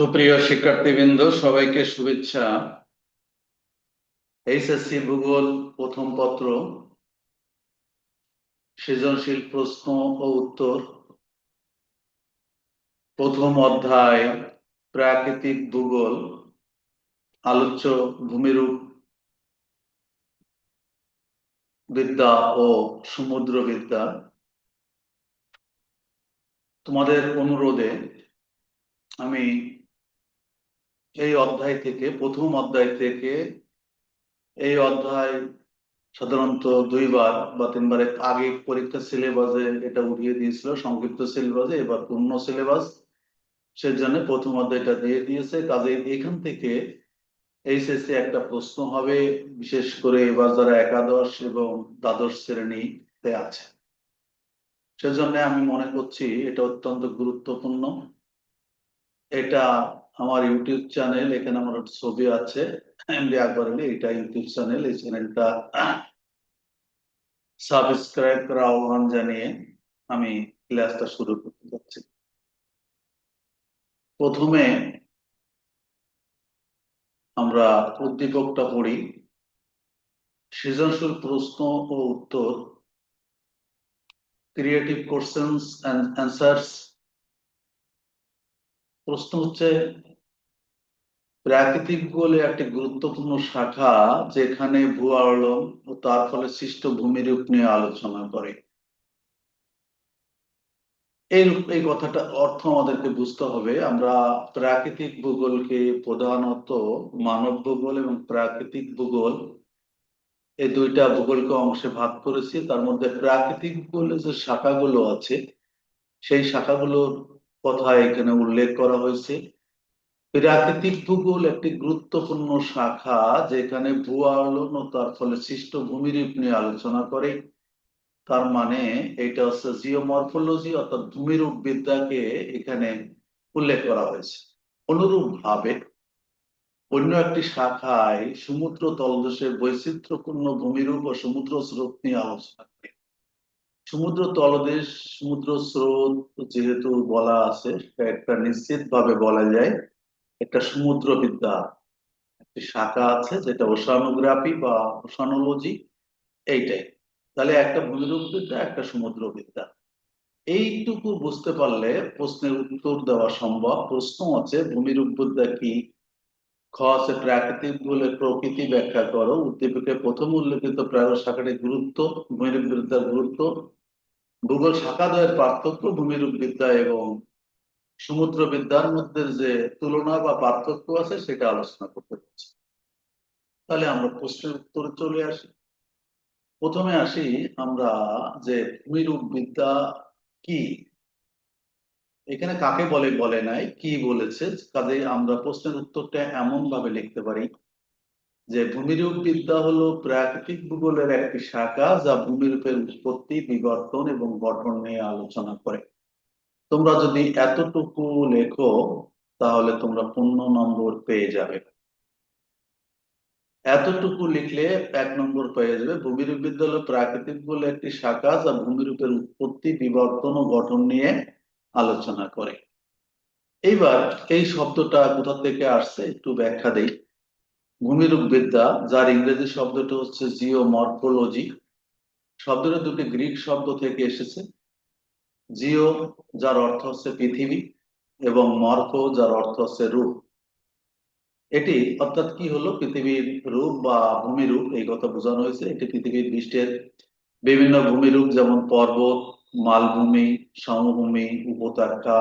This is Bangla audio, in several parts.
সুপ্রিয় শিক্ষার্থীবৃন্দ, সবাইকে শুভেচ্ছা। এইচএসসি ভূগোল প্রথম পত্র, সৃজনশীল প্রশ্ন ও উত্তর, প্রথম অধ্যায়, প্রাকৃতিক ভূগোল, আলোচ্য ভূমিরূপ বিদ্যা ও সমুদ্র বিদ্যা তোমাদের অনুরোধে আমি এই অধ্যায় থেকে, প্রথম অধ্যায় থেকে এই অধ্যায় সাধারণত দুইবার বা তিনবার আগে পরীক্ষা সিলেবাসে এটা উঠিয়ে দিয়েছিল, সংক্ষিপ্ত সিলেবাসে, এবার পূর্ণ সিলেবাস। সেজন্য প্রথম অধ্যায়টা দিয়ে দিয়েছে। কাজে এখান থেকে এইচএসসি একটা প্রশ্ন হবে, বিশেষ করে এবার যারা একাদশ এবং দ্বাদশ শ্রেণীতে আছে। সেজন্য আমি মনে করছি এটা অত্যন্ত গুরুত্বপূর্ণ। এটা আমার ইউটিউব চ্যানেল, এখানে আমার ছবি আছে। এমডি এটা ইউটিউব চ্যানেল, এই চ্যানেলটা সাবস্ক্রাইব করা আহ্বান জানিয়ে আমি ক্লাসটা শুরু করতে যাচ্ছি। প্রথমে আমরা উদ্দীপকটা পড়ি। সৃজনশীল প্রশ্ন ও উত্তর ক্রিয়েটিভ কোশ্চেন্স অ্যান্ড অ্যান্সার্স প্রশ্ন হচ্ছে প্রাকৃতিক বলে একটি গুরুত্বপূর্ণ শাখা যেখানে ভূ আলোড়ন ও তার ফলে সৃষ্ট ভূমিরূপ নিয়ে আলোচনা করে। এই এই কথাটা অর্থ আমাদেরকে বুঝতে হবে। আমরা প্রাকৃতিক ভূগোলকে প্রধানত মানব ভূগোল এবং প্রাকৃতিক ভূগোল, এই দুইটা ভূগোলকে অংশে ভাগ করেছি। তার মধ্যে প্রাকৃতিক ভূগোলে যে শাখাগুলো আছে, সেই শাখাগুলোর কথা এখানে উল্লেখ করা হয়েছে। প্রাকৃতিক ভূগোল একটি গুরুত্বপূর্ণ শাখা যেখানে ভূ আলোড়ন ও তার ফলে সৃষ্ট ভূমিরূপ নিয়ে আলোচনা করে। তার মানে এটা হচ্ছে জিওমরফোলজি অর্থাৎ ভূমিরূপ বিদ্যাকে এখানে উল্লেখ করা হয়েছে। অনুরূপ ভাবে অন্য একটি শাখায় সমুদ্র তলদেশের বৈচিত্র্যপূর্ণ ভূমিরূপ ও সমুদ্র স্রোত নিয়ে আলোচনা করে। সমুদ্র তলদেশ, সমুদ্র স্রোত যেহেতু বলা আছে, সেটা একটা নিশ্চিত ভাবে বলা যায়। একটা সমুদ্র বিদ্যা একটি শাখা আছে যেটা ওশানোগ্রাফি বা ওশানোলজি, এইটাই। তাহলে একটা ভূমিরূপ বিদ্যা একটা সমুদ্র বিদ্যা এইটুকু বুঝতে পারলে প্রশ্নের উত্তর দেওয়া সম্ভব। প্রশ্ন আছে ভূমিরূপ বিদ্যা কি? খ প্রাকৃতিক বলে প্রকৃতি ব্যাখ্যা করো। উদ্দীপকে প্রথম উল্লেখিত প্রায় শাখাটির গুরুত্ব ভূমিরূপ বিদ্যার গুরুত্ব। ভূগোল শাখা শাখাদ্বয়ের পার্থক্য ভূমিরূপ বিদ্যা এবং সমুদ্র বিদ্যার মধ্যে যে তুলনা বা পার্থক্য আছে, সেটা আলোচনা করতে পারছি। তাহলে আমরা প্রশ্নের উত্তরে চলে আসি। প্রথমে আসি আমরা যে ভূমিরূপ বিদ্যা কি? এখানে কাকে বলে বলে নাই, কি বলেছে? কাজে আমরা প্রশ্নের উত্তরটা এমন ভাবে লিখতে পারি যে ভূমিরূপ বিদ্যা হলো প্রাকৃতিক ভূগোলের একটি শাখা যা ভূমিরূপের উৎপত্তি, বিবর্তন এবং গঠন নিয়ে আলোচনা করে। তোমরা যদি এতটুকু লেখো, তাহলে তোমরা পূর্ণ নম্বর পেয়ে যাবে। এতটুকু লিখলে এক নম্বর পেয়ে যাবে। ভূমিরূপ বিদ্যা হলো প্রাকৃতিক বলে একটি শাখা যা ভূমিরূপের উৎপত্তি, বিবর্তন ও গঠন নিয়ে আলোচনা করে। এইবার এই শব্দটা কোথা থেকে আসছে একটু ব্যাখ্যা দেই। ভূমিরূপ বিদ্যা, যার ইংরেজি শব্দটা হচ্ছে জিও মর্ফোলজি শব্দটা দুটি গ্রিক শব্দ থেকে এসেছে। জিও, যার অর্থ হচ্ছে পৃথিবী, এবং মর্ফো যার অর্থ হচ্ছে রূপ। এটি অর্থাৎ কি হলো? পৃথিবীর রূপ বা ভূমিরূপ, এই কথা বোঝানো হয়েছে। এটি পৃথিবীর পৃষ্ঠের বিভিন্ন ভূমিরূপ, যেমন পর্বত, মালভূমি, সমভূমি, উপত্যকা,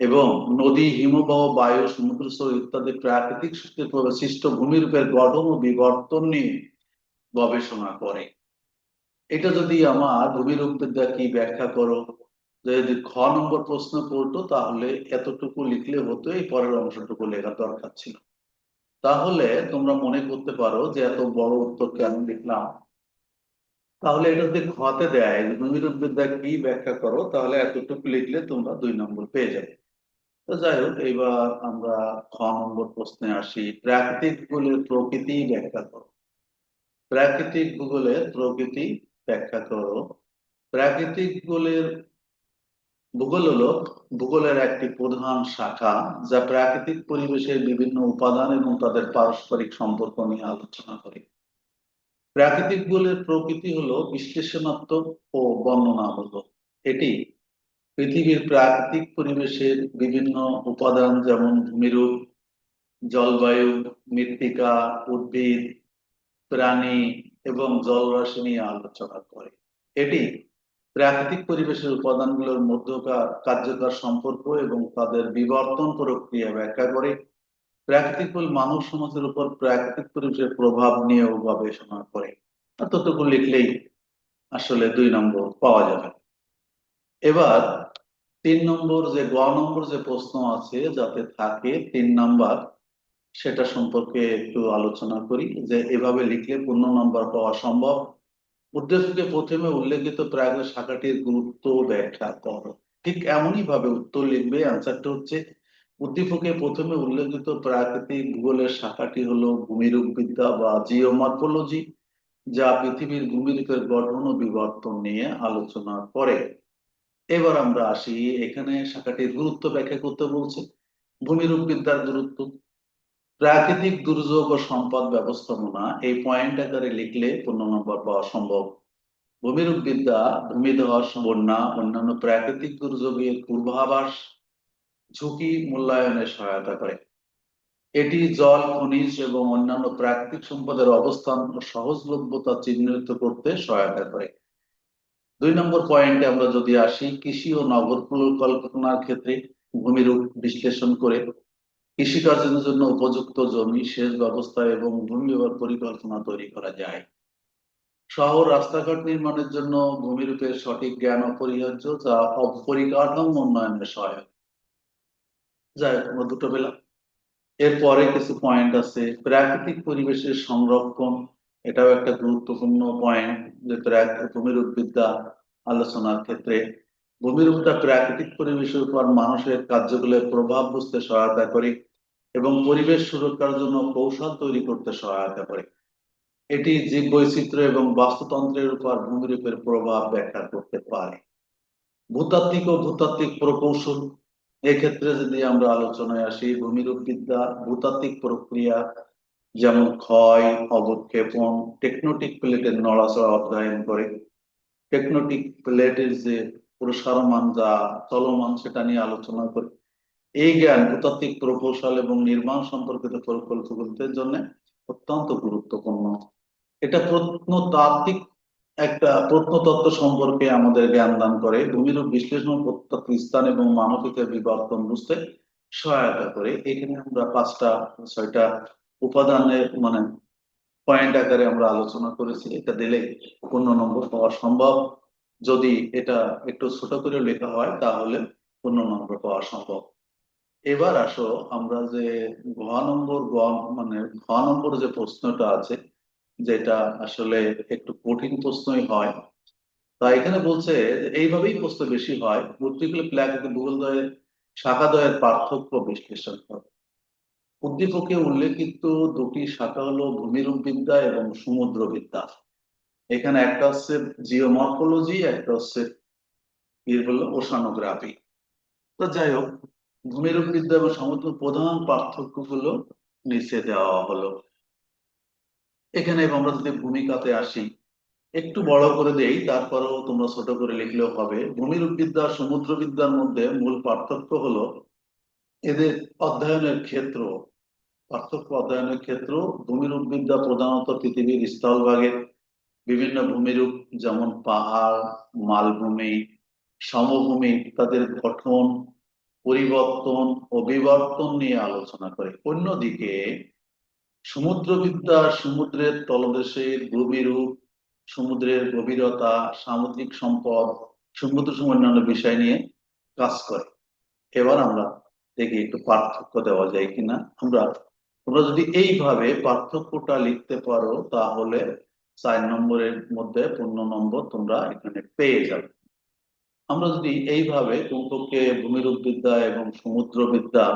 এবং নদী, হিমবাহ, বায়ু, সমুদ্র ইত্যাদি প্রাকৃতিক শক্তির সৃষ্ট ভূমিরূপের গঠন ও বিবর্তন নিয়ে গবেষণা করে। এটা যদি আমার ভূমিরূপ বিদ্যা কি ব্যাখ্যা করো? যদি খ নম্বর প্রশ্ন করতো, তাহলে এতটুকু লিখলে হতো, এই পরের অংশটুকু লেখা দরকার ছিল। তাহলে তোমরা মনে করতে পারো যে এত বড় উত্তর কেন লিখলাম? তাহলে এটা যদি খতে দেয় ভূমিরূপ বিদ্যা কি ব্যাখ্যা করো, তাহলে এতটুকু লিখলে তোমরা দুই নম্বর পেয়ে যাবে। তো যাই হোক, এইবার আমরা খ নম্বর প্রশ্নে আসি। প্রাকৃতিক ভূগোলের প্রকৃতি ব্যাখ্যা করো। প্রাকৃতিক ভূগোলের প্রকৃতি ব্যাখ্যা করো। প্রাকৃতিক ভূগোলের ভূগোল হলো ভূগোলের একটি প্রধান শাখা যা প্রাকৃতিক পরিবেশের বিভিন্ন উপাদান এবং তাদের পারস্পরিক সম্পর্ক নিয়ে আলোচনা করে। প্রাকৃতিক ভূগোলের প্রকৃতি হলো বিশ্লেষণাত্মক ও বর্ণনামূলক। এটি পৃথিবীর প্রাকৃতিক পরিবেশের বিভিন্ন উপাদান যেমন ভূমিরূপ, জলবায়ু, মৃত্তিকা, উদ্ভিদ, প্রাণী এবং জলরাশি নিয়ে আলোচনা করে। এটি প্রাকৃতিক পরিবেশের উপাদানগুলোর মধ্যকার কার্যকর সম্পর্ক এবং তাদের বিবর্তন প্রক্রিয়া ব্যাখ্যা করে। প্রাকৃতিক বল মানব সমাজের উপর প্রাকৃতিক পরিবেশের প্রভাব নিয়েও গবেষণা করে। ততটুকু লিখলেই আসলে দুই নম্বর পাওয়া যাবে। এবার তিন নম্বর যে, গ নম্বর যে প্রশ্ন আছে, যাতে থাকে, তিন নাম্বার সেটা সম্পর্কে একটু আলোচনা করি, যে এভাবে লিখলে পূর্ণ নম্বর পাওয়া সম্ভব। উদ্দেশ্যকে প্রথমে উল্লেখিত প্রায় শাখাটির গুরুত্ব ব্যাখ্যা করো। ঠিক এমনই ভাবে উত্তর লিখবে আনসারটা হচ্ছে, উদ্দীপকে প্রথমে উল্লেখিত প্রাকৃতিক ভূগোলের শাখাটি হলো ভূমিরূপ বিদ্যা বা জিওমর্ফোলজি যা পৃথিবীর ভূমিরূপের গঠন ও বিবর্তন নিয়ে আলোচনা করে। এবার আমরা আসি, এখানে শাখাটির গুরুত্ব ব্যাখ্যা করতে বলছে। ভূমিরূপ বিদ্যার গুরুত্ব। প্রাকৃতিক দুর্যোগ ও সম্পদ ব্যবস্থাপনা এই পয়েন্ট আকারে লিখলে পূর্ণ নম্বর পাওয়া সম্ভব। ভূমিরূপ বিদ্যা ভূমিধস, বন্যা, অন্যান্য প্রাকৃতিক দুর্যোগের পূর্বাভাস, ঝুঁকি মূল্যায়নে সহায়তা করে। এটি জল, খনিজ এবং অন্যান্য প্রাকৃতিক সম্পদের অবস্থান ও সহজলভ্যতা চিহ্নিত করতে সহায়তা করে। দুই নম্বর পয়েন্টে আমরা যদি আসি, কৃষি ও নগর পরিকল্পনার ক্ষেত্রে ভূমিরূপ বিশ্লেষণ করে কৃষিকার্যের জন্য উপযুক্ত জমি, সেচ ব্যবস্থা এবং ভূমি ব্যবহার পরিকল্পনা তৈরি করা যায়। শহর রাস্তাঘাট নির্মাণের জন্য ভূমিরূপের সঠিক জ্ঞান অপরিহার্য যা অপরিকাঠামো উন্নয়নের সহায়ক। যাই আমরা দুটো পেলাম। এরপরে কিছু পয়েন্ট আছে। প্রাকৃতিক পরিবেশের সংরক্ষণ, এটাও একটা গুরুত্বপূর্ণ পয়েন্ট যে ভূমিরূপ বিদ্যা আলোচনার ক্ষেত্রে। ভূমিরূপটা প্রাকৃতিক পরিবেশের উপর মানুষের কার্যগুলোর প্রভাব বুঝতে সহায়তা করে। এবং পরিবেশ সুরক্ষার জন্য কৌশল তৈরি করতে সহায়তা করে। এটি জীব বৈচিত্র্য এবং বাস্তুতন্ত্রের উপর ভূমিরূপের প্রভাব ব্যাখ্যা করতে পারে। ভূতাত্ত্বিক ও ভূতাত্ত্বিক প্রকৌশল এক্ষেত্রে যদি আমরা আলোচনায় আসি, ভূমিরূপ বিদ্যা, ভূতাত্ত্বিক প্রক্রিয়া যেমন ক্ষয়, অবক্ষেপণ, টেকনোটিক প্লেটের নড়াচড়া অধ্যয়ন করে, টেকনোটিক প্লেটের যে প্রসারমান যা চলমান সেটা নিয়ে আলোচনা করে এই জ্ঞান ভূতাত্ত্বিক প্রকৌশল এবং নির্মাণ সম্পর্কিত প্রকল্পগুলির জন্য অত্যন্ত গুরুত্বপূর্ণ। এটা প্রত্নতাত্ত্বিক একটা প্রত্নতত্ত্ব সম্পর্কে আমাদের জ্ঞান দান করে, ভূমিরূপ বিশ্লেষণ প্রত্নতাত্ত্বিক স্থান এবং মানবিকের বিবর্তন বুঝতে সহায়তা করে। এখানে আমরা পাঁচটা, ছয়টা উপাদানের মানে পয়েন্ট আকারে আমরা আলোচনা করেছি। এটা দিলে পূর্ণ নম্বর পাওয়া সম্ভব। যদি এটা একটু ছোট করে লেখা হয়, তাহলে পূর্ণ নম্বর পাওয়া সম্ভব। এবার আসো আমরা যে ঘ নম্বর গ মানে ঘ নম্বর যে প্রশ্নটা আছে, যেটা আসলে একটু কঠিন প্রশ্নই হয়, তা এখানে বলছে এইভাবেই প্রশ্ন বেশি হয় মূর্তিগুলো প্ল্যাগ ভূগোল দয়ের, শাখা দয়ের পার্থক্য বিশ্লেষণ করে। উদ্দীপকে উল্লেখিত দুটি শাখা হলো ভূমিরূপ বিদ্যা এবং সমুদ্র বিদ্যা এখানে একটা হচ্ছে জিওমর্ফোলজি একটা হচ্ছে কি বলল ওশানোগ্রাফি। তো যাই হোক ভূমিরূপ বিদ্যা এবং সমুদ্র প্রধান পার্থক্যগুলো নিচে দেওয়া হলো। এখানে আমরা যদি ভূমিকাতে আসি, একটু বড় করে দেই, তারপরেও তোমরা ছোট করে লিখলেও হবে। ভূমিরূপ বিদ্যা সমুদ্র বিদ্যার মধ্যে মূল পার্থক্য হলো এদের অধ্যয়নের ক্ষেত্র। পার্থক্য অধ্যয়নের ক্ষেত্র ভূমিরূপ বিদ্যা প্রধানত পৃথিবীর স্থলভাগের বিভিন্ন ভূমিরূপ, যেমন পাহাড়, মালভূমি, সমভূমি, তাদের গঠন পরিবর্তন ও বিবর্তন নিয়ে আলোচনা করে। অন্যদিকে, সমুদ্রবিদ্যা সমুদ্রের তলদেশের ভূমিরূপ, সমুদ্রের গভীরতা, সামুদ্রিক সম্পদ, সমুদ্র সম অন্যান্য বিষয় নিয়ে কাজ করে। এবার আমরা দেখি একটু পার্থক্য দেওয়া যায় কিনা। আমরা, তোমরা যদি এইভাবে পার্থক্যটা লিখতে পারো, তাহলে চার নম্বরের মধ্যে পূর্ণ নম্বর তোমরা এখানে পেয়ে যাবে। আমরা যদি এইভাবে কমপক্ষে ভূমিরূপ বিদ্যা এবং সমুদ্র বিদ্যা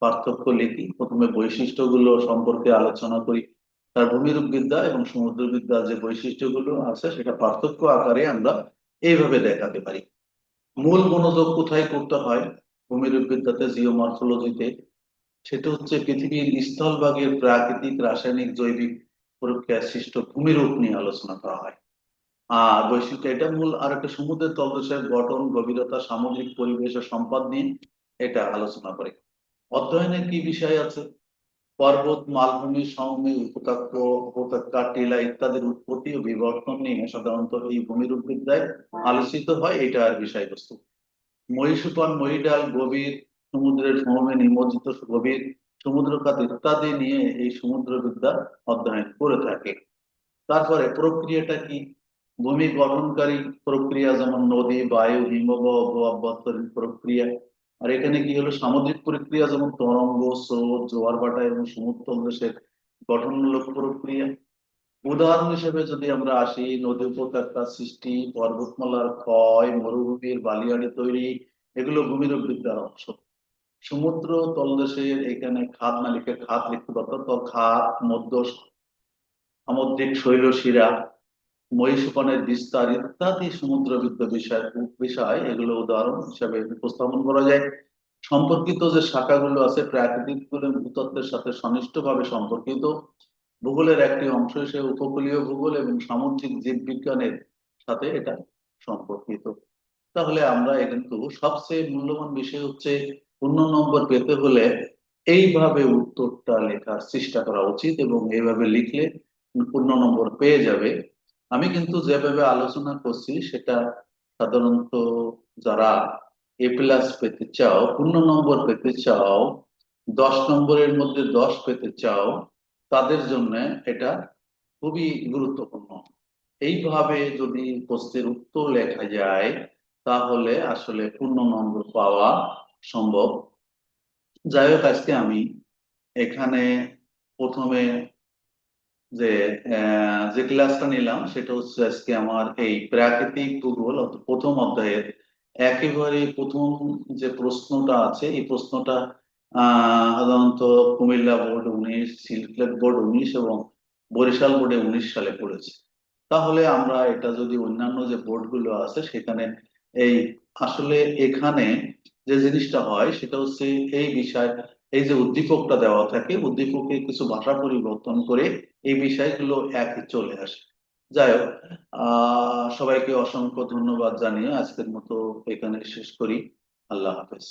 পার্থক্য লিখি, প্রথমে বৈশিষ্ট্যগুলো সম্পর্কে আলোচনা করি। তার ভূমিরূপ বিদ্যা এবং সমুদ্র বিদ্যা যে বৈশিষ্ট্যগুলো আছে, সেটা পার্থক্য আকারে আমরা এইভাবে দেখাতে পারি। মূল মনোযোগ কোথায় করতে হয়? ভূমিরূপবিদ্যাতে জিওমরফোলজিতে। সেটা হচ্ছে পৃথিবীর স্থলভাগের প্রাকৃতিক রাসায়নিক জৈবিক প্রক্রিয়া সৃষ্ট ভূমিরূপ নিয়ে আলোচনা করা হয়। আর বৈশিষ্ট্য এটা মূল আর একটা সমুদ্রের তলদেশের গঠন, গভীরতা সামগ্রিক পরিবেশ ও সম্পদ নিয়ে এটা আলোচনা করে। অধ্যয়নে কি বিষয় আছে? পর্বত, মালভূমি, সমভূমি, উপত্যকা উপত্যকা, টিলা ইত্যাদির উৎপত্তি ও বিবর্তন নিয়ে সাধারণত এই ভূমিরূপ বিদ্যায় আলোচিত হয় এটা আর বিষয়বস্তু। মহীসোপান মহিডাল, গভীর, সমুদ্রের সমভূমি নিমজ্জিত গভীর সমুদ্রখাত ইত্যাদি নিয়ে এই সমুদ্র বিদ্যা অধ্যয়ন করে থাকে। তারপরে প্রক্রিয়াটা কি? ভূমি গঠনকারী প্রক্রিয়া, যেমন নদী, বায়ু, হিমবাহ অভ্যন্তরীণ প্রক্রিয়া। আর এখানে কি হলো? সামুদ্রিক প্রক্রিয়া, যেমন তরঙ্গ, স্রোত, জোয়ার ভাটা এবং সমুদ্র দেশের গঠনমূলক প্রক্রিয়া। উদাহরণ হিসেবে যদি আমরা আসি, নদী উপত্যকা সৃষ্টি, পর্বতমালার ক্ষয়, মরুভূমির বালিয়াড়ি তৈরি, এগুলো ভূমিরূপ বিদ্যার অংশ। সমুদ্র তলদেশের এখানে খাত মালিকের খাত লিখতে পারতো খাত মধ্য সামুদ্রিক শৈলশিরা মহীসোপানের বিস্তার ইত্যাদি সমুদ্রবিদ্যা বিষয় বিষয়, এগুলো উদাহরণ হিসাবে উপস্থাপন করা যায়। সম্পর্কিত যে শাখাগুলো আছে প্রাকৃতিক ভূতত্ত্বের সাথে ঘনিষ্ঠভাবে সম্পর্কিত। ভূগোলের একটি অংশ হিসেবে উপকূলীয় ভূগোল এবং সামুদ্রিক জীববিজ্ঞানের সাথে এটা সম্পর্কিত। তাহলে আমরা কিন্তু সবচেয়ে মূল্যবান বিষয় হচ্ছে পূর্ণ নম্বর পেতে হলে এইভাবে উত্তরটা লেখার চেষ্টা করা উচিত এবং এইভাবে লিখলে পূর্ণ নম্বর পেয়ে যাবে। আমি কিন্তু যেভাবে আলোচনা করছি, সেটা সাধারণত যারা এ প্লাস পেতে চাও পূর্ণ নম্বর পেতে চাও, দশ নম্বরের মধ্যে দশ পেতে চাও, তাদের জন্য এটা খুবই গুরুত্বপূর্ণ। এইভাবে যদি প্রশ্নের উত্তর লেখা যায়, তাহলে আসলে পূর্ণ নম্বর পাওয়া সম্ভব। যাই হোক, আজকে আমি এখানে প্রথমে যে যে ক্লাসটা নিলাম, সেটা হচ্ছে আজকে আমার এই প্রাকৃতিক ভূগোল প্রথম অধ্যায়ের একেবারে প্রথম যে প্রশ্নটা আছে, এই প্রশ্নটা সাধারণত কুমিল্লা বোর্ড উনিশ সিলেট বোর্ড উনিশ এবং বরিশাল বোর্ডে উনিশ সালে পড়েছে। তাহলে আমরা এটা যদি অন্যান্য যে বোর্ডগুলো আছে, সেখানে এই আসলে এখানে যে জিনিসটা হয়, সেটা হচ্ছে এই বিষয় এই যে উদ্দীপকটা দেওয়া থাকে, উদ্দীপকে কিছু ভাষা পরিবর্তন করে এই বিষয়গুলো একই চলে আসে। যাই হোক সবাইকে অসংখ্য ধন্যবাদ জানিয়ে আজকের মতো এখানে শেষ করি। আল্লাহ হাফেজ।